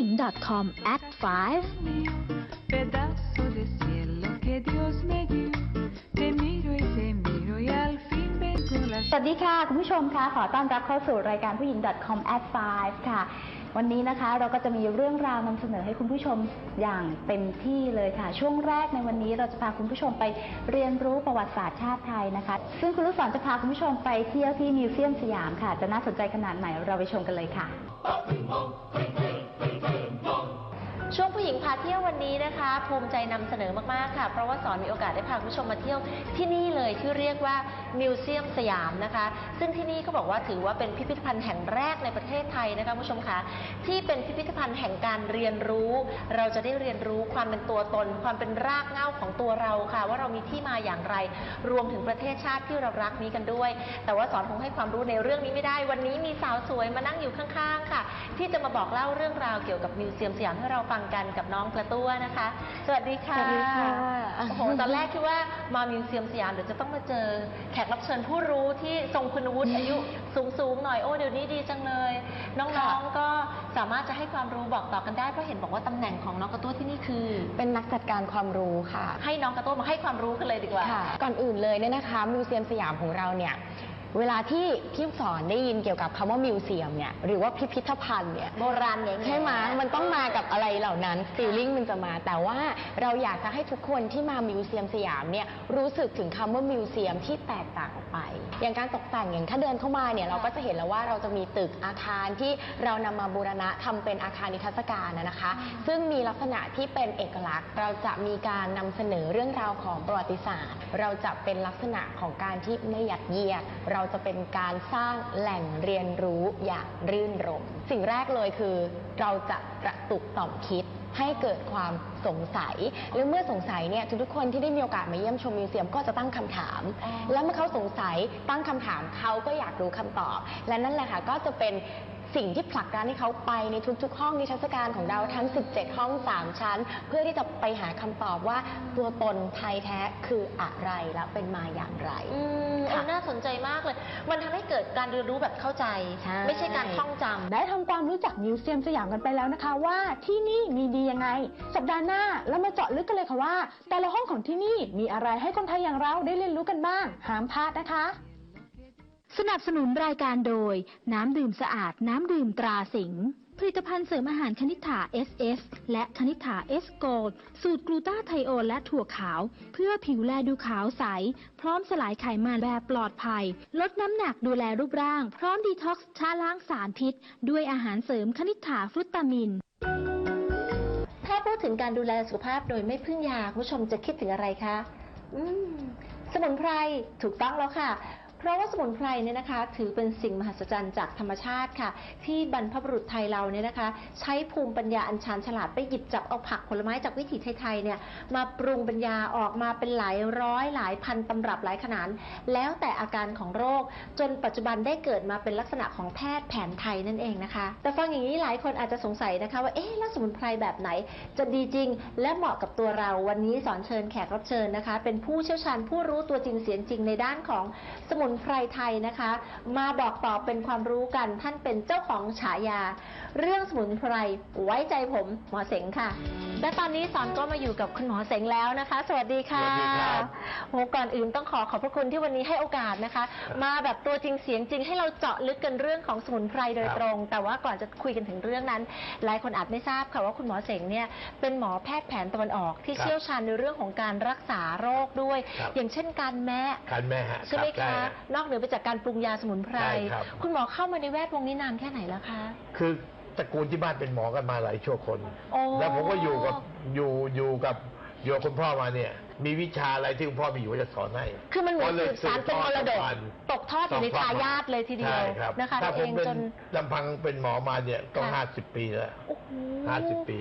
ญิง .com at 5 pedazo de cielo que Dios me dio. Te miro y te miro y al fin vengo la สวัสดีค่ะ คุณผู้ชมคะขอต้อนรับเข้าสู่รายการผู้หญิง .com at 5ค่ะวันนี้นะคะเราก็จะมีเรื่องราวนำเสนอให้คุณผู้ชมอย่างเต็มที่เลยค่ะ ช่วงแรกในวันนี้เราจะพาคุณผู้ชมไปเรียนรู้ประวัติศาสตร์ชาติไทยนะคะ ซึ่งคุณลูกศรจะพาคุณผู้ชมไปเที่ยวที่มิวเซียมสยามค่ะ จะน่าสนใจขนาดไหนเราไปชมกันเลยค่ะช่วงผู้ หญิงพาเที่ยววันนี้นะคะ ภูมิใจนำเสนอมากๆค่ะ เพราะว่าสอนมีโอกาสได้พาคุณผู้ชมมาเที่ยวที่นี่เลยที่เรียกว่ามิวเซียมสยามนะคะ ซึ่งที่นี่เขาบอกว่าถือว่าเป็นพิพิธภัณฑ์แห่งแรกในประเทศไทยนะคะคุณผู้ชมคะที่เป็นพิพิธภัณฑ์แห่งการเรียนรู้ เราจะได้เรียนรู้ความเป็นตัวตน ความเป็นรากเหง้าของตัวเราค่ะ ว่าเรามีที่มาอย่างไร รวมถึงประเทศชาติที่เรารักนี้กันด้วย แต่ว่าสอนคงให้ความรู้ในเรื่องนี้ไม่ได้ วันนี้มีสาวสวยมานั่งอยู่ข้างๆค่ะ ที่จะมาบอกเล่าเรื่องราวเกี่ยวกับมิวเซียมสยามให้เราฟังกันกับน้องกระตั้วนะคะ สวัสดีค่ะสวัสดีค่ะโอ้โหตอนแรกคิดว่ามามิวเซียมสยามเดี๋ยวจะต้องมาเจอแขกรับเชิญผู้รู้ที่ทรงคุณวุฒิอายุสูงๆหน่อยโอ้เดี๋ยวนี้ดีจังเลย น้องๆก็สามารถจะให้ความรู้บอกต่อกันได้เพราะเห็นบอกว่าตำแหน่งของน้องกระตั้วที่นี่คือ เป็นนักจัดการความรู้ค่ะ ให้น้องกระตั้วมาให้ความรู้กันเลยดีกว่าค่ะก่อนอื่นเลยเนี่ยนะคะมิวเซียมสยามของเราเนี่ย เวลาที่พี่สอนได้ยินเกี่ยวกับคำว่ามิวเซียมเนี่ยหรือว่าพิพิธภัณฑ์เนี่ยโบราณแง่ๆใช่ไหมมันต้องมากับอะไรเหล่านั้นฟีลลิ่งมันจะมา แต่ว่าเราอยากจะให้ทุกคนที่มามิวเซียมสยามเนี่ยรู้สึกถึงคำว่ามิวเซียมที่แตกต่างออกไป อย่างการตกแต่งอย่างถ้าเดินเข้ามาเนี่ยเราก็จะเห็นแล้วว่าเราจะมีตึกอาคารที่เรานำมาบูรณะทำเป็นอาคารนิทรรศการนะนะคะ ซึ่งมีลักษณะที่เป็นเอกลักษณ์ เราจะมีการนำเสนอเรื่องราวของประวัติศาสตร์ เราจะเป็นลักษณะของการที่ไม่ยัดเยียดเราราจะเป็นการสร้างแหล่งเรียนรู้อย่างรื่นรมสิ่งแรกเลยคือ เราจะกระตุกต่อมคิดให้เกิดความสงสัย แล้วเมื่อสงสัยเนี่ยทุกๆคนที่ได้มีโอกาสมาเยี่ยมชมมิวเซียมก็จะตั้งคำถาม แล้วเมื่อเขาสงสัยตั้งคำถามเขาก็อยากรู้คำตอบ และนั่นแหละค่ะก็จะเป็น สิ่งที่ผลักดันให้เขาไปในทุกๆ ห้องนิทรรศการของเราทั้ง 17 ห้อง 3 ชั้น เพื่อที่จะไปหาคำตอบว่าตัวตนไทยแท้คืออะไรและเป็นมาอย่างไร อืมเอค่ะอน่าสนใจมากเลย มันทำให้เกิดการเรียนรู้แบบเข้าใจ ใช่ ไม่ใช่การท่องจำ ได้ทำความรู้จักมิวเซียมสยามกันไปแล้วนะคะว่าที่นี่มีดียังไง สัปดาห์หน้าเรามาเจาะลึกกันเลยค่ะว่า แต่ละห้องของที่นี่มีอะไรให้คนไทยอย่างเราได้เรียนรู้กันบ้างห้ามพลาดนะคะ สนับสนุนรายการโดย น้ำดื่มสะอาด น้ำดื่มตราสิง ผลิตภัณฑ์เสริมอาหารคณิษฐา SS และคณิษฐา S Gold สูตรกลูตาไทโอนและถั่วขาว เพื่อผิวแลดูขาวใส พร้อมสลายไขมันแบบปลอดภัย ลดน้ำหนักดูแลรูปร่าง พร้อมดีท็อกซ์ชาล้างสารพิษ ด้วยอาหารเสริมคณิษฐาฟรุตตามิน ถ้าพูดถึงการดูแลสุขภาพโดยไม่พึ่งยาคุณผู้ชมจะคิดถึงอะไรคะ อืม สมุนไพรถูกต้องแล้วค่ะ เพราะว่าสมุนไพรเนี่ยนะคะ ถือเป็นสิ่งมหัศจรรย์จากธรรมชาติค่ะ ที่บรรพบุรุษไทยเราเนี่ยนะคะ ใช้ภูมิปัญญาอันชาญฉลาดไปหยิบจับเอาผักผลไม้จากวิถีไทยๆเนี่ยมาปรุงป็นยาออกมาเป็นหลายร้อยหลายพันตำรับหลายขนาดแล้วแต่อาการของโรค จนปัจจุบันได้เกิดมาเป็นลักษณะของแพทย์แผนไทยนั่นเองนะคะ แต่ฟังอย่างนี้หลายคนอาจจะสงสัยนะคะว่าเอ๊ะแล้วสมุนไพรแบบไหน จะดีจริง และเหมาะกับตัวเราวันนี้สอนเชิญแขกรับเชิญนะคะ เป็นผู้เชี่ยวชาญผู้รู้ตัวจริงเสียงจริงในด้านของสมุนไพรไทยนะคะ มาบอกต่อเป็นความรู้กันท่านเป็นเจ้าของฉายา เรื่องสมุนไพรไว้ใจผมหมอเสงค่ะ และตอนนี้สอนก็มาอยู่กับคุณหมอเสงแล้วนะคะ สวัสดีค่ะสวัสดีครับโหก่อนอื่นต้องขอขอบพระคุณที่วันนี้ให้โอกาสนะคะ มาแบบตัวจริงเสียงจริงให้เราเจาะลึกกันเรื่องของสมุนไพรโดยครับตรง แต่ว่าก่อนจะคุยกันถึงเรื่องนั้น หลายคนอาจไม่ทราบค่ะว่าคุณหมอเสงเนี่ยเป็นหมอแพทย์แผนตะวันออก ที่ครับเชี่ยวชาญในเรื่องของการรักษาโรคด้วย ครับ อย่างเช่นการแมะ คันแม่ฮะใช่ไหมรับคะ ฮนอกเหนือไปจากการปรุงยาสมุนไพร ใช่ครับ คุณหมอเข้ามาในแวดวงนี้นานแค่ไหนแล้วคะ คือตระกูลที่บ้านเป็นหมอกันมาหลายชั่วคน โอ้ แล้วผมก็อยู่กับอยู่อยู่กับอยู่กับคุณพ่อมาเนี่ย มีวิชาอะไรที่คุณพ่อมีอยู่จะสอนให้คือมันเหมือนก็เลยสืบสารเป็นมรดกสืบทอดตกทอดอยู่ในทายาทเลยทีเดียวใช่รับนะคะถ้าตัวผเอมงเป็นจน ลำพังเป็นหมอมาเนี่ยต้องค่ะ ห้าสิบปีแล้ว โอ้โหห้าสิบปี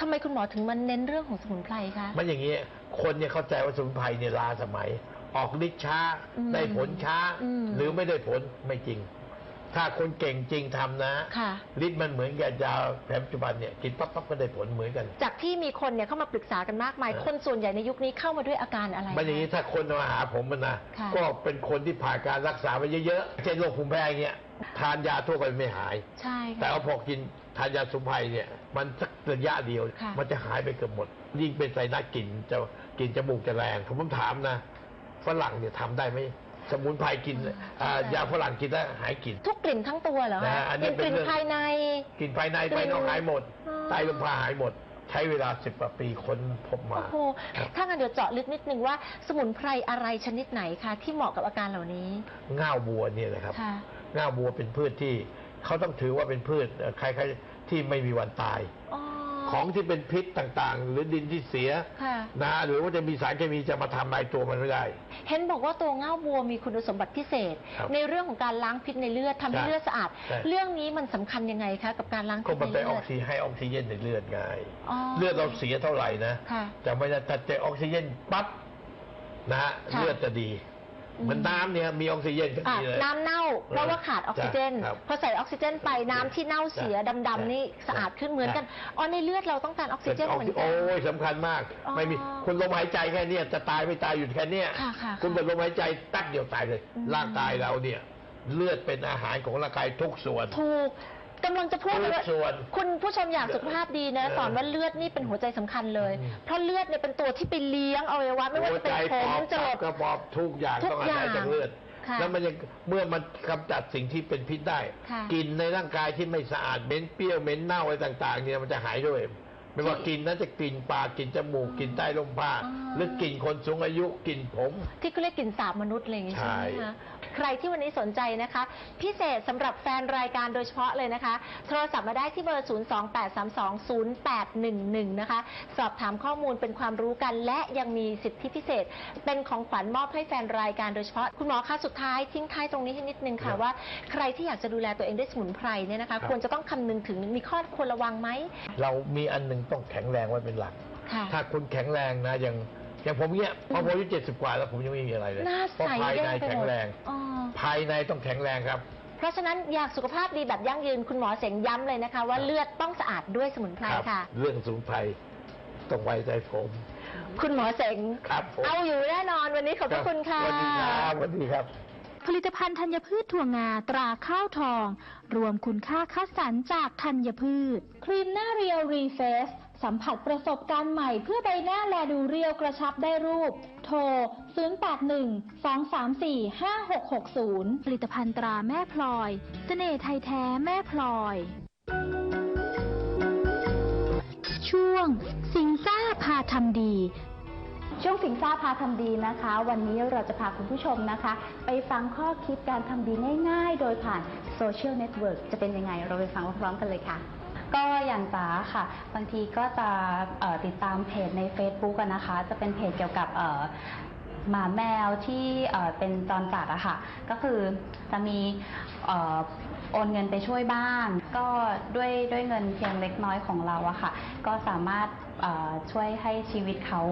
ทำไมคุณหมอถึงมันเน้นเรื่องของสมุนไพรคะ มันอย่างนี้ คนเนี่ยเข้าใจว่าสมุนไพรเนี่ยล้าสมัย ออกฤทธิ์ช้า อืมได้ผลช้า อืม หรือไม่ได้ผลไม่จริง ถ้าคนเก่งจริงทำนะค่ะ ฤทธิ์มันเหมือนกับยาแผนปัจจุบันเนี่ยกินปั๊บปั๊บก็ได้ผลเหมือนกัน จากที่มีคนเนี่ยเข้ามาปรึกษากันมากมายเออคนส่วนใหญ่ในยุคนี้เข้ามาด้วยอาการอะไรมันอย่างนี้คะถ้าคนมาหาผมมันนะค่ะ ก็เป็นคนที่ผ่านการรักษาไปเยอะๆเช่นโรคภูมิแพ้อย่างเงี้ยทานยาทั่วไปไม่หาย ใช่แต่ค่ะเอาพอกินทานยาสมุนไพรเนี่ยมันสักระยะเดียว ค่ะมันจะหายไปเกือบหมด ยิ่งเป็นไซนัสกลิ่นจะกลิ่นจมูกจะแรงผมถามนะ ฝรั่งเนี่ยทำได้ไหมสมุนไพรกินอ่ายาฝรั่งกินแล้วหายกลิ่นทุกกลิ่นทั้งตัวเหรอนะคะฮะอันนี้กลิ่นเป็นเรื่องภายใน กลิ่นภายในภายนอกหายหมดอ๋อใต้ลมพาหายหมด ใช้เวลาสิบกว่าปีค้นพบมาโอ้โหถ้างั้นเดี๋ยวเจาะลึกนิดนึงว่า สมุนไพรอะไรชนิดไหนคะที่เหมาะกับอาการเหล่านี้ง่าวบัวเนี่ยนะครับ ค่ะ ง่าวบัวเป็นพืชที่เขาต้องถือว่าเป็นพืชเอ่อคล้ายๆที่ไม่มีวันตาย อ๋อ ของที่เป็นพิษต่างๆ หรือดินที่เสียค่ะ นะหรือว่าจะมีสารเคมีจะมาทำลายตัวมันไม่ได้ เห็นบอกว่าตัวเง่าบัวมีคุณสมบัติพิเศษ ครับในเรื่องของการล้างพิษในเลือดทำให้ใช่เลือดสะอาด ใช่ เรื่องนี้มันสำคัญยังไงคะกับการล้างก็พิษมันในไปเลือออดกซิให้ออกซิเจนในเลือดไงอ๋อเลือดเราเสียเท่าไหร่นะค่ะแต่ไม่ได้แต่เจอออกซิเจนปั๊บนะฮะค่ะ เลือดจะดีอืม เหมือนน้ำเนี่ยมีออกซิเจนก็อะดีเลย น้ำเน่าเพราะว่าขาดออกซิเจนครับพอใส่ออกซิเจนไปน้ำที่เน่าเสียใช่ดำๆนี่สะอาดขึ้นเหมือนกันอ๋อในเลือดเราต้องการออกซิเจนเหมือนกัโอ้นยสำคัญมากอ๋อไม่มีคุณลมหายใจแค่เนี้ยจะตายไม่ตายอยู่แค่เนี้ยค่ะค่ะคุณหมดลมหายใจแป๊บเดียวตายเลยอืมร่างกายเราเนี่ยเลือดเป็นอาหารของร่างกายทุกส่วน ถูก กำลังจะพูดทุเลยกว่าส่วน คุณผู้ชมอยากสุขภาพดีนะเออสอนว่าเลือดนี่เป็นหัวใจสำคัญเลย อืม เพราะเลือดเนี่ยเป็นตัวที่ไปเลี้ยงอวัยวะไม่ว่าหัวจะเป็ใจนปผมอดจตัรบด กระเพาะทุกอย่างทุกต้องอาศัยอย่างจากเลือดค่ะแล้วมันยังเมื่อมันกำจัดสิ่งที่เป็นพิษได้ ค่ะ กินในร่างกายที่ไม่สะอาดเหม็นเปรี้ยวเหม็นเน่าอะไรต่าง ๆ เนี่ยมันจะหายด้วย ไม่ว่ากินนั้นจะกลิ่นปากกลิ่นจมูกกลิ่นใต้ลมผ้าอ๋อหรือกลิ่นคนสูงอายุกลิ่นผม ที่เขาเรียกกลิ่นสาบมนุษย์อะไรอย่างงี้ใช่ไหมใช่คะใครที่วันนี้สนใจนะคะ พิเศษสำหรับแฟนรายการโดยเฉพาะเลยนะคะ โทรศัพท์มาได้ที่เบอร์ 028320811 นะคะ สอบถามข้อมูลเป็นความรู้กัน และยังมีสิทธิพิเศษ เป็นของขวัญมอบให้แฟนรายการโดยเฉพาะ คุณหมอคะสุดท้ายทิ้งท้ายตรงนี้ให้นิดนึงค่ะว่า ใครที่อยากจะดูแลตัวเองด้วยสมุนไพรเนี่ยนะคะควรจะต้องคำนึงถึงมีข้อควรระวังไหม เรามีอันหนึ่งต้องแข็งแรงไว้เป็นหลัก ค่ะ ถ้าคุณแข็งแรงนะอย่างอย่างผมเนี่ยพอผมอายุเจ็ดสิบกว่าแล้วผมยังไม่มีอะไรเลยหน้าเพราะใสภายเด้ในงไปแข็หมงดแรง อ๋อ ภายในต้องแข็งแรงครับ เพราะฉะนั้นอยากสุขภาพดีแบบยั่งยืนคุณหมอเสงย้ำเลยนะคะ ว่าครับ เลือดต้องสะอาดด้วยสมุนไพรครับค่ะ เรื่องสมุนไพรต้องไว้ใจผมคุณหมอเสงครับผมเอาอยู่แน่นอนวันนี้ขอบพระคุณค่ะ สวัสดีครับสวัสดีครับ ผลิตภัณฑ์ธัญพืชถั่วงาตราข้าวทอง รวมคุณค่าคัดสรรจากธัญพืช ครีมหน้าเรียวรีเฟสสัมผัสประสบการณ์ใหม่เพื่อใบหน้าแลดูเรียวกระชับได้รูป โทร 0812345660 ผลิตภัณฑ์ตราแม่พลอยเสน่ห์ไทยแท้แม่พลอย ช่วง สิงซ่าพาทำดี ช่วงสิงซ่าพาทำดีนะคะ วันนี้เราจะพาคุณผู้ชมนะคะ ไปฟังข้อคิดการทำดีง่ายๆ โดยผ่านโซเชียลเน็ตเวิร์กจะเป็นยังไง เราไปฟังพร้อมๆกันเลยค่ะ ก็อย่างจ๋าค่ะ บางทีก็จะติดตามเพจใน Facebook นะคะ จะเป็นเพจเกี่ยวกับ หมาแมวที่เอ่อเป็นจรจัดอะค่ะ ก็คือจะมีเอ่อโอนเงินไปช่วยบ้าง ก็ด้วยด้วยเงินเพียงเล็กน้อยของเราอะค่ะ ก็สามารถเอ่อช่วยให้ชีวิตเขา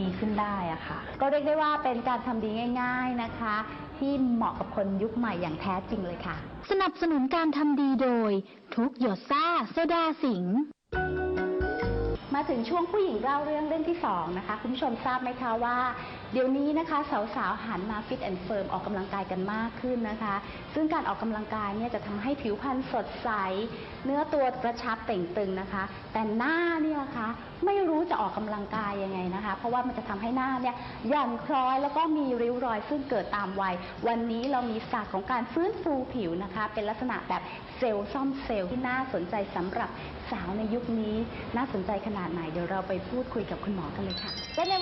ดีขึ้นได้อะค่ะ ก็เรียกได้ว่าเป็นการทำดีง่าย ๆนะคะ ที่เหมาะกับคนยุคใหม่อย่างแท้จริงเลยค่ะ สนับสนุนการทำดีโดย ทุกหยดซ่าโซดาสิงห์ มาถึงช่วงผู้หญิงเล่าเรื่องเรื่องที่สองนะคะ คุณผู้ชมทราบไหมคะว่า เดี๋ยวนี้นะคะ สาวๆหันมาฟิตแอนด์เฟิร์มออกกำลังกายกันมากขึ้นนะคะ ซึ่งการออกกำลังกายเนี่ยจะทำให้ผิวพรรณสดใส เนื้อตัวกระชับเต่งตึงนะคะ แต่หน้าเนี่ยนะคะไม่รู้จะออกกำลังกายยังไงนะคะ เพราะว่ามันจะทำให้หน้าเนี่ยหย่อนคล้อยแล้วก็มีริ้วรอยซึ่งเกิดตามวัย วันนี้เรามีศาสตร์ของการฟื้นฟูผิวนะคะ เป็นลักษณะแบบ เซลล์ซ่อมเซลล์ที่น่าสนใจสำหรับสาวในยุคนี้ น่าสนใจขนาดไหน เดี๋ยวเราไปพูดคุยกับคุณหมอกันเลยค่ะ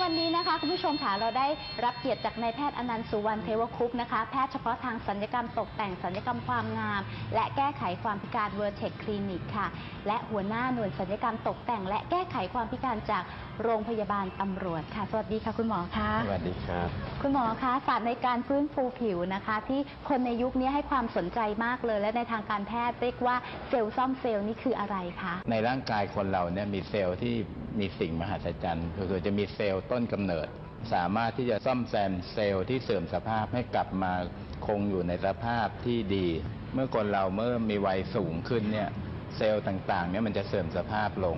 วันนี้นะคะคุณผู้ชมค่ะเราได้รับเกียรติจากนายแพทย์อนันต์สุวรรณเทวคุปต์นะคะ แพทย์เฉพาะทางสัญญกรรมตกแต่งสัญญกรรมความงาม และแก้ไขความพิการเวอร์เทคคลินิกค่ะ และหัวหน้าหน่วยสัญญกรรมตกแต่ง และแก้ไขความพิการจากโรงพยาบาลตำรวจค่ะ สวัสดีค่ะคุณหมอคะสวัสดีครับ คุณหมอคะศาสตร์ในการฟื้นฟูผิวนะคะ ที่คนในยุคนี้ให้ความสนใจมากเลย และในทางการแพทย์เรียกว่าเซลล์ซ่อมเซลล์นี่คืออะไรคะในร่างกายคนเราเนี่ยมีเซลล์ที่มีสิ่งมหัศจรรย์ก็คือจะมีเซลล์ต้นกำเนิด สามารถที่จะซ่อมแซมเซลล์ที่เสื่อมสภาพให้กลับมาคงอยู่ในสภาพที่ดี เมื่อคนเราเมื่อมีวัยสูงขึ้นเนี่ยเซลล์ต่างๆเนี่ยมันจะเสื่อมสภาพลง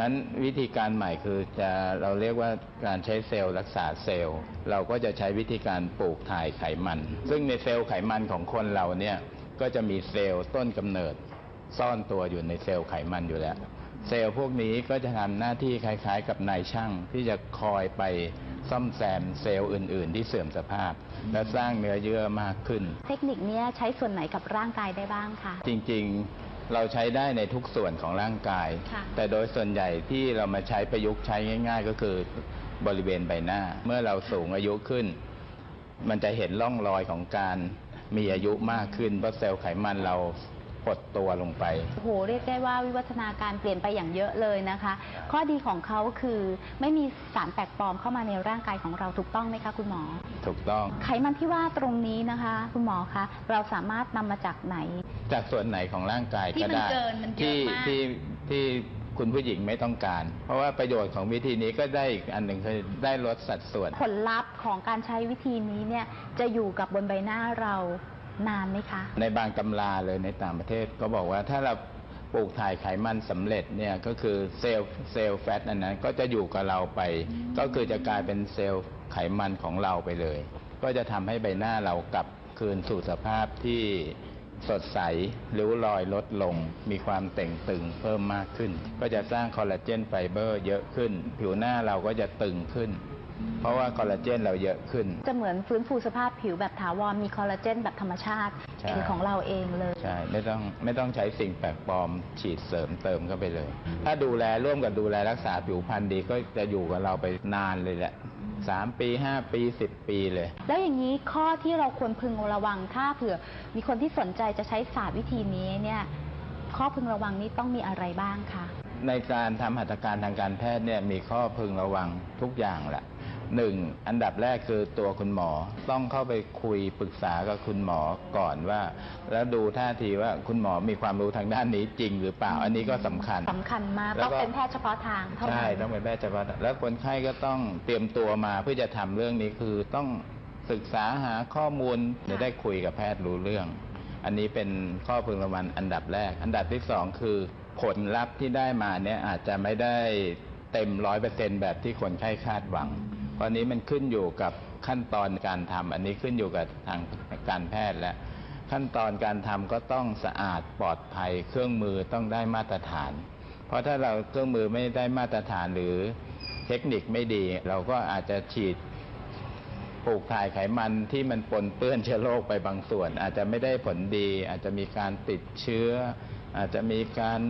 นั้นวิธีการใหม่คือจะเราเรียกว่าการใช้เซลล์รักษาเซลล์ เราก็จะใช้วิธีการปลูกถ่ายไขมัน ซึ่งในเซลล์ไขมันของคนเราเนี่ยก็จะมีเซลล์ต้นกำเนิด ซ่อนตัวอยู่ในเซลล์ไขมันอยู่แล้ว เซลล์พวกนี้ก็จะทำหน้าที่คล้ายๆ กับนายช่างที่จะคอยไปซ่อมแซมเซลล์อื่น ๆ ที่เสื่อมสภาพ และสร้างเนื้อเยื่อมากขึ้น เทคนิคเนี้ยใช้ส่วนไหนกับร่างกายได้บ้างคะจริงๆเราใช้ได้ในทุกส่วนของร่างกายค่ะแต่โดยส่วนใหญ่ที่เรามาใช้ประยุกต์ใช้ง่าย ๆ ก็คือบริเวณใบหน้า เมื่อเราสูงอายุขึ้น มันจะเห็นร่องรอยของการมีอายุมากขึ้นเพราะเซลล์ไขมันเรา หดตัวลงไป โอ้โหเรียกได้ว่าวิวัฒนาการเปลี่ยนไปอย่างเยอะเลยนะคะ ข้อดีของเขาคือไม่มีสารแปลกปลอมเข้ามาในร่างกายของเราถูกต้องไหมคะคุณหมอ ถูกต้อง ไขมันที่ว่าตรงนี้นะคะ คุณหมอคะเราสามารถนำมาจากไหน จากส่วนไหนของร่างกายที่ก็มันได้เกินมันเยอะที่มากที่ที่คุณผู้หญิงไม่ต้องการ เพราะว่าประโยชน์ของวิธีนี้ก็ได้อีกอันหนึ่งคือได้ลดสัดส่วน ผลลัพธ์ของการใช้วิธีนี้เนี่ยจะอยู่กับบนใบหน้าเรา นานไหมคะ ในบางตำราเลยในต่างประเทศก็บอกว่าถ้าเราปลูกถ่ายไขมันสำเร็จเนี่ยก็คือเซลล์เซลล์แฟตอันนั้นก็จะอยู่กับเราไป ก็คือจะกลายเป็นเซลล์ไขมันของเราไปเลย ก็จะทำให้ใบหน้าเรากลับคืนสู่สภาพที่สดใสริ้วรอยลดลง มีความเต่งตึงเพิ่มมากขึ้น ก็จะสร้างคอลลาเจนไฟเบอร์เยอะขึ้น ผิวหน้าเราก็จะตึงขึ้น เพราะว่าคอลลาเจนเราเยอะขึ้น จะเหมือนฟื้นฟูสภาพผิวแบบถาวรมีคอลลาเจนแบบธรรมชาติใช่ เป็นของเราเองเลย ใช่ไม่ต้องไม่ต้องใช้สิ่งแปลกปลอมฉีดเสริมเติมเข้าไปเลย ถ้าดูแลร่วมกับดูแลรักษาผิวพรรณดีก็จะอยู่กับเราไปนานเลยแหละสามปีห้าปีสิบปีเลย แล้วอย่างนี้ข้อที่เราควรพึงระวังถ้าเผื่อ มีคนที่สนใจจะใช้ศาสตร์วิธีนี้เนี่ย ข้อพึงระวังนี้ต้องมีอะไรบ้างคะ ในการทำหัตถการทางการแพทย์เนี่ยมีข้อพึงระวังทุกอย่างแหละ หนึ่งอันดับแรกคือตัวคุณหมอต้องเข้าไปคุยปรึกษากับคุณหมอก่อนว่า แล้วดูท่าทีว่าคุณหมอมีความรู้ทางด้านนี้จริงหรือเปล่าอันนี้ก็สำคัญสำคัญมากแล้วต้องก็เป็นแพทย์เฉพาะทางเท่าใช่นั้นต้องเป็นแพทย์เฉพาะแล้วคนไข้ก็ต้องเตรียมตัวมาเพื่อจะทำเรื่องนี้คือต้องศึกษาหาข้อมูลจะได้คุยกับแพทย์รู้เรื่อง อันนี้เป็นข้อพึงระวังอันดับแรก อันดับที่สองคือผลลัพธ์ที่ได้มาเนี่ยอาจจะไม่ได้เต็มร้อยเปอร์เซ็นแบบที่คนไข้คาดหวัง เพราะนี้มันขึ้นอยู่กับขั้นตอนการทำอันนี้ขึ้นอยู่กับทางการแพทย์และ ขั้นตอนการทำก็ต้องสะอาดปลอดภัย เครื่องมือต้องได้มาตรฐาน เพราะถ้าเราเครื่องมือไม่ได้มาตรฐานหรือเทคนิคไม่ดี เราก็อาจจะฉีดปลูกถ่ายไขมันที่มันปนเปื้อนเชื้อโรคไปบางส่วน อาจจะไม่ได้ผลดี อาจจะมีการติดเชื้อ อาจจะมีการ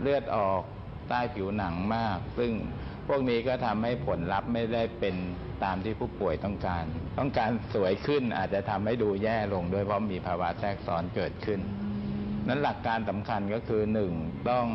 เลือดออกใต้ผิวหนังมาก ซึ่ง พวกนี้ก็ทำให้ผลลัพธ์ไม่ได้เป็นตามที่ผู้ป่วยต้องการ ต้องการสวยขึ้นอาจจะทำให้ดูแย่ลงด้วยเพราะมีภาวะแทรกซ้อนเกิดขึ้น นั้นหลักการสำคัญก็คือหนึ่งต้อง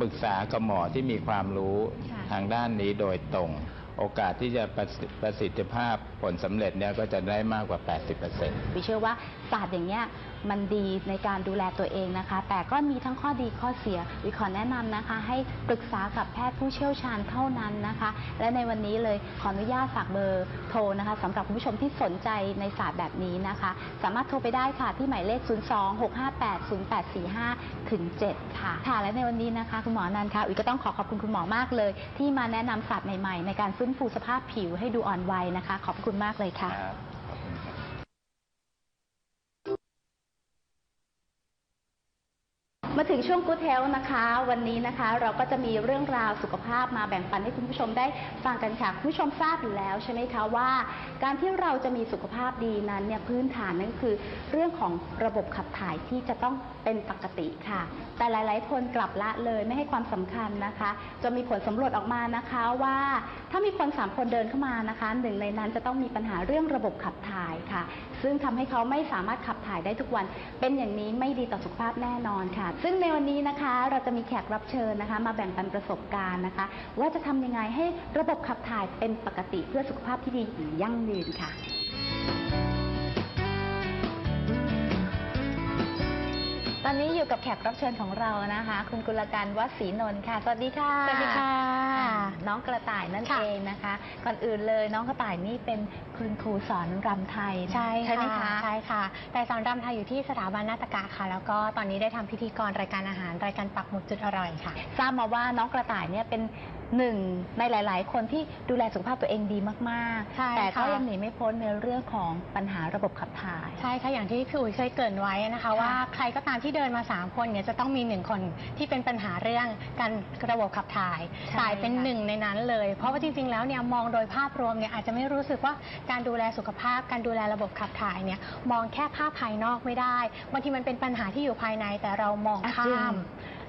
ปรึกษากับหมอที่มีความรู้ค่ะทางด้านนี้โดยตรง โอกาสที่จะประสิประสิทธิภาพผลสำเร็จเนี่ยก็จะได้มากกว่า 80%วิเชื่อว่าศาสตร์อย่างเนี้ย มันดีในการดูแลตัวเองนะคะ แต่ก็มีทั้งข้อดีข้อเสีย วิขอแนะนำนะคะ ให้ปรึกษากับแพทย์ผู้เชี่ยวชาญเท่านั้นนะคะ และในวันนี้เลยขออนุญาตฝากเบอร์โทรนะคะสำหรับคุณผู้ชมที่สนใจในศาสตร์แบบนี้นะคะ สามารถโทรไปได้ค่ะที่หมายเลข 026580845ถึง7ค่ะค่ะ และในวันนี้นะคะ คุณหมอนันท์ค่ะอุ๋ยก็ต้องขอขอบคุณคุณหมอมากเลย ที่มาแนะนำศาสตร์ใหม่ๆ ในการฟื้นฟูสภาพผิวให้ดูอ่อนวัยนะคะ ขอบคุณมากเลยค่ะ มาถึงช่วง Good Health นะคะ วันนี้นะคะ เราก็จะมีเรื่องราวสุขภาพมาแบ่งปันให้คุณผู้ชมได้ฟังกันค่ะคุณผู้ชมทราบอยู่แล้วใช่ไหมคะว่า การที่เราจะมีสุขภาพดีนั้นเนี่ยพื้นฐานนั่นคือ เรื่องของระบบขับถ่ายที่จะต้องเป็นปกติค่ะ แต่หลาย ๆ คนกลับละเลยไม่ให้ความสำคัญนะคะจนมีผลสำรวจออกมานะคะว่า ถ้ามีคนสามคนเดินเข้ามานะคะหนึ่งในนั้นจะต้องมีปัญหาเรื่องระบบขับถ่ายค่ะ ซึ่งทำให้เขาไม่สามารถขับถ่ายได้ทุกวัน เป็นอย่างนี้ไม่ดีต่อสุขภาพแน่นอนค่ะซึ่งในวันนี้นะคะเราจะมีแขกรับเชิญนะคะ มาแบ่งปันประสบการณ์นะคะ ว่าจะทำยังไงให้ระบบขับถ่ายเป็นปกติเพื่อสุขภาพที่ดีอย่างยั่งยืนค่ะ ตอนนี้อยู่กับแขกรับเชิญของเรานะคะ คุณกุลการวัดศรีนนท์ค่ะ สวัสดีค่ะสวัสดีค่ะ น้องกระต่ายนั่นค่ะเองนะคะ ก่อนอื่นเลยน้องกระต่ายนี่เป็นคุณครูสอนรำไทยนะใช่ใช่ไหมคะใช่ค่ะ แต่สอนรำไทยอยู่ที่สถาบันนาฏกะค่ะ แล้วก็ตอนนี้ได้ทำพิธีกรรายการอาหาร รายการปักหมุดจุดอร่อยค่ะ ทราบมาว่าน้องกระต่ายเนี่ยเป็น หนึ่งในหลาย ๆ คนที่ดูแลสุขภาพตัวเองดีมากใช่ๆ แต่ก็ค่ะ ยังหนีไม่พ้นในเรื่องของปัญหาระบบขับถ่าย ใช่ค่ะ อย่างที่พี่อุ๋ยเคยเกรินไว้นะคะ ว่าใครก็ตามที่เดินมา 3 คนเนี่ยจะต้องมีหนึ่งคนที่เป็นปัญหาเรื่องการระบบขับถ่ายใช่ ตายเป็นค่ะหนึ่งในนั้นเลย เพราะว่าจริง ๆ แล้วเนี่ยมองโดยภาพรวมเนี่ยอาจจะไม่รู้สึกว่าการดูแลสุขภาพ การดูแลระบบขับถ่ายเนี่ยมองแค่ภาพภายนอกไม่ได้บางทีมันเป็นปัญหาที่อยู่ภายในแต่เรามองอะข้าจริงม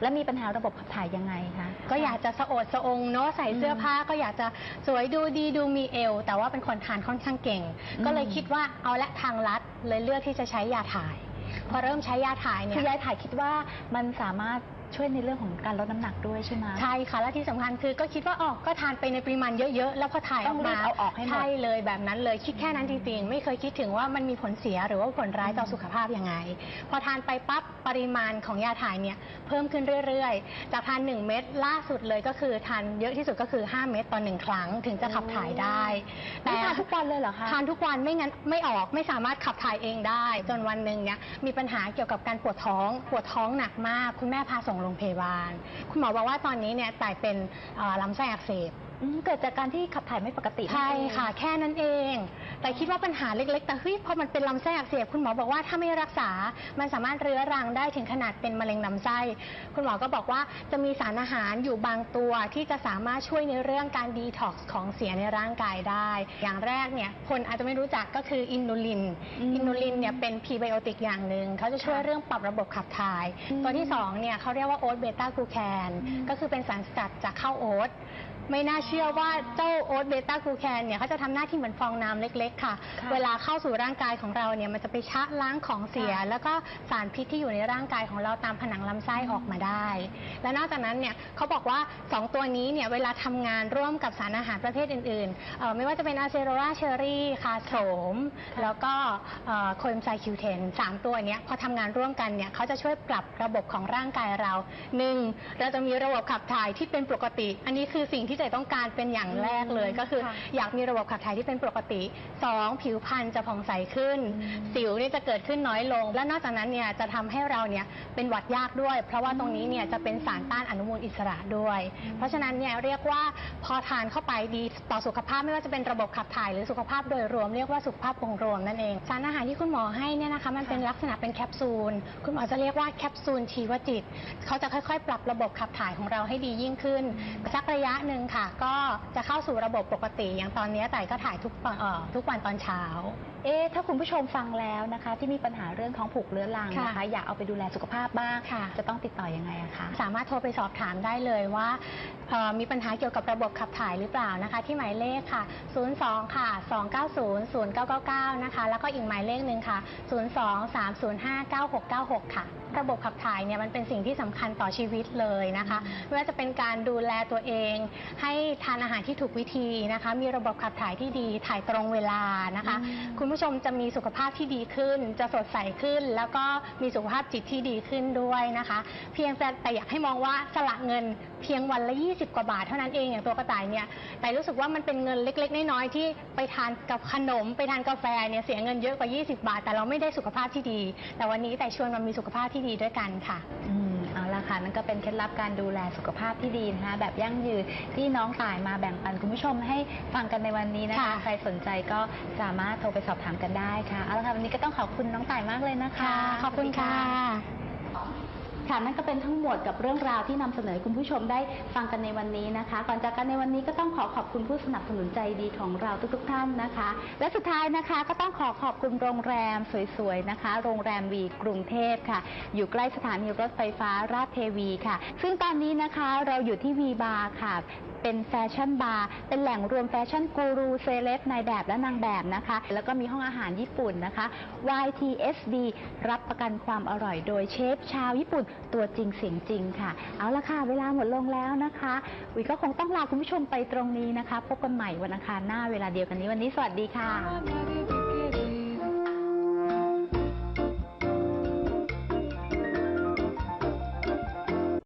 แล้วมีปัญหาระบบขับถ่ายยังไงคะก็อยากจะสะโอดสะองเนาะใส่เสื้อผ้าก็อยากจะสวยดูดีดูมีเอว แต่ว่าเป็นคนทานค่อนข้างเก่งอืมก็เลยคิดว่าเอาละทางลัดเลยเลือกที่จะใช้ยาถ่าย พอเริ่มใช้ยาถ่ายเนี่คือยยายถ่ายคิดว่ามันสามารถ ช่วยในเรื่องของการลดน้ำหนักด้วยใช่ไหม ใช่ค่ะ และที่สำคัญคือก็คิดว่าอ๋อก็ทานไปในปริมาณเยอะๆ แล้วพอถ่ายอต้อองกรีมาบเอาออกให้หมด ใช่เลยแบบนั้นเลยคิดแค่นั้นจริงๆ ไม่เคยคิดถึงว่ามันมีผลเสียหรือว่าผลร้ายต่อสุขภาพยังไง พอทานไปปั๊บปริมาณของยาถ่ายเนี่ยเพิ่มขึ้นเรื่อยๆ จากทาน 1 เม็ดล่าสุดเลยก็คือทานเยอะที่สุดก็คือ 5 เม็ดต่อหนึ่งครั้งถึงจะขับถ่ายได้นี่ทานทุกวันเลยเหรอคะ ทานทุกวันไม่งั้นไม่ออกไม่สามารถขับถ่ายเองได้ จนวันหนึ่งเนี่ยมีปัญหาเกี่ยวกับการปวดท้อง ปวดท้องหนักมาก คุณแม่พาส่งโรงพยาบาล คุณหมอบอกว่าตอนนี้เนี่ยต่เป็นเอ่อลำไส้อักเสบ อืมเกิดจากการที่ขับถ่ายไม่ปกติใช่นั่นเองค่ะ แค่นั้นเอง แต่คิดว่าปัญหาเล็ก ๆ แต่เฮ้ยพอมันเป็นลำไส้อักเสบคุณหมอบอกว่าถ้าไม่รักษา มันสามารถเรื้อรังได้ถึงขนาดเป็นมะเร็งลำไส้ คุณหมอก็บอกว่าจะมีสารอาหารอยู่บางตัวที่จะสามารถช่วยในเรื่องการดีท็อกซ์ของเสียในร่างกายได้ อย่างแรกเนี่ยคนอาจจะไม่รู้จักก็คืออินูลิน อืมอินูลินเนี่ยเป็นพรีไบโอติกอย่างหนึ่งเขาจะช่วยค่ะเรื่องปรับระบบขับถ่าย อืมตัวที่สองเนี่ยเขาเรียกว่าโอ๊ตเบต้ากลูแคน อืม ก็คือเป็นสารสกัดจากข้าวโอ๊ต ไม่น่าเชื่อว่าเจ้าโอ๊ตเบต้ากลูแคนเนี่ยเขาจะทำหน้าที่เหมือนฟองน้ำเล็ก ๆ ค่ะ ค่ะเวลาเข้าสู่ร่างกายของเราเนี่ยมันจะไปชะล้างของเสีย ค่ะ แล้วก็สารพิษที่อยู่ในร่างกายของเราตามผนังลำไส้ออกมาได้ และนอกจากนั้นเนี่ยเขาบอกว่า 2 ตัวนี้เนี่ยเวลาทำงานร่วมกับสารอาหารประเภทอื่นๆเอ่อไม่ว่าจะเป็นอะเซโรราเชอรี่คาโสมแล้วก็โคเอนไซคิวเทนสามตัวเนี้ยพอทำงานร่วมกันเนี่ยเขาจะช่วยปรับระบบของร่างกายเราหนึ่งเราจะมีระบบขับถ่ายที่เป็นปกติ อันนี้คือสิ่งที่ใจต้องการเป็นอย่างแรกเลยก็คือค่ะอยากมีระบบขับถ่ายที่เป็นปกติ 2. ผิวพรรณจะผ่องใสขึ้น อืมสิวเนี่ยจะเกิดขึ้นน้อยลง และนอกจากนั้นเนี่ยจะทำให้เราเนี่ยเป็นหวัดยากด้วย เพราะว่าตรงนี้เนี่ยจะเป็นสารต้านอนุมูลอิสระด้วยเพราะฉะนั้นเนี่ยเรียกว่าพอทานเข้าไปดีต่อสุขภาพไม่ว่าจะเป็นระบบขับถ่ายหรือสุขภาพโดยรวมเรียกว่าสุขภาพองค์รวมนั่นเองสารอาหารที่คุณหมอให้เนี่ยนะคะมันเป็นลักษณะเป็นแคปซูลคุณหมอจะเรียกว่าแคปซูลชีวจิต เขาจะค่อยๆ ปรับระบบขับถ่ายของเราให้ดียิ่งขึ้น สักระยะหนึ่งค่ะ ก็จะเข้าสู่ระบบปกติอย่างตอนนี้แต่ก็ถ่ายทุกวันเอ่อทุกวันตอนเช้า เอ๊ะถ้าคุณผู้ชมฟังแล้วนะคะ ที่มีปัญหาเรื่องท้องผูกเรื้อรังนะคะ ค่ะอยากเอาไปดูแลสุขภาพบ้าง ค่ะ จะต้องติดต่อยังไงอะคะ สามารถโทรไปสอบถามได้เลยว่าเอ่อมีปัญหาเกี่ยวกับระบบขับถ่ายหรือเปล่านะคะ ที่หมายเลขค่ะ 02 ค่ะ 290 0999 นะคะ แล้วก็อีกหมายเลขหนึ่งค่ะ 02 305 9696 ค่ะ ระบบขับถ่ายเนี่ยมันเป็นสิ่งที่สำคัญต่อชีวิตเลยนะคะไม่ว่าจะเป็นการดูแลตัวเอง ให้ทานอาหารที่ถูกวิธีนะคะ มีระบบขับถ่ายที่ดีถ่ายตรงเวลานะคะ อืม คุณผู้ผู้ชมจะมีสุขภาพที่ดีขึ้น จะสดใสขึ้น แล้วก็มีสุขภาพจิตที่ดีขึ้นด้วยนะคะ เพียงแต่แต่อยากให้มองว่าสละเงิน เพียงวันละ 20 กว่าบาทเท่านั้นเองอย่างตัวกระต่ายเนี่ยแต่รู้สึกว่ามันเป็นเงินเล็ก ๆ น้อยๆที่ไปทานกับขนม ไปทานกาแฟเนี่ยเสียเงินเยอะกว่า 20 บาท แต่เราไม่ได้สุขภาพที่ดี แต่วันนี้แต่ชวนมามีสุขภาพที่ดีด้วยกันค่ะอืมเอาละค่ะนั่นก็เป็นเคล็ดลับการดูแลสุขภาพที่ดีนะคะแบบยั่งยืนที่น้องต่ายมาแบ่งปันคุณผู้ชมให้ฟังกันในวันนี้นะคะค่ะใครสนใจก็สามารถโทรไปสอบถามกันได้ค่ะเอาละค่ะวันนี้ก็ต้องขอบคุณน้องต่ายมากเลยนะคะ ขอบคุณค่ะ ค่ะนั่นก็เป็นทั้งหมดกับเรื่องราวที่นำเสนอคุณผู้ชมได้ฟังกันในวันนี้นะคะ ก่อนจากกันในวันนี้ก็ต้องขอขอบคุณผู้สนับสนุนใจดีของเราทุกๆท่านนะคะ และสุดท้ายนะคะก็ต้องขอขอบคุณโรงแรมสวยๆนะคะ โรงแรมวีกรุงเทพค่ะ อยู่ใกล้สถานีรถไฟฟ้าราชเทวีค่ะ ซึ่งตอนนี้นะคะเราอยู่ที่วีบาร์ค่ะ เป็นแฟชั่นบาร์ เป็นแหล่งรวมแฟชั่นกูรูเซเลบนายแบบและนางแบบนะคะ แล้วก็มีห้องอาหารญี่ปุ่นนะคะ YTSD รับประกันความอร่อยโดยเชฟชาวญี่ปุ่นตัวจริงเสียงจริงค่ะ เอาละค่ะ เวลาหมดลงแล้วนะคะวิก็คงต้องลาคุณผู้ชมไปตรงนี้นะคะ พบกันใหม่วันอังคารหน้าเวลาเดียวกันนี้วันนี้สวัสดีค่ะ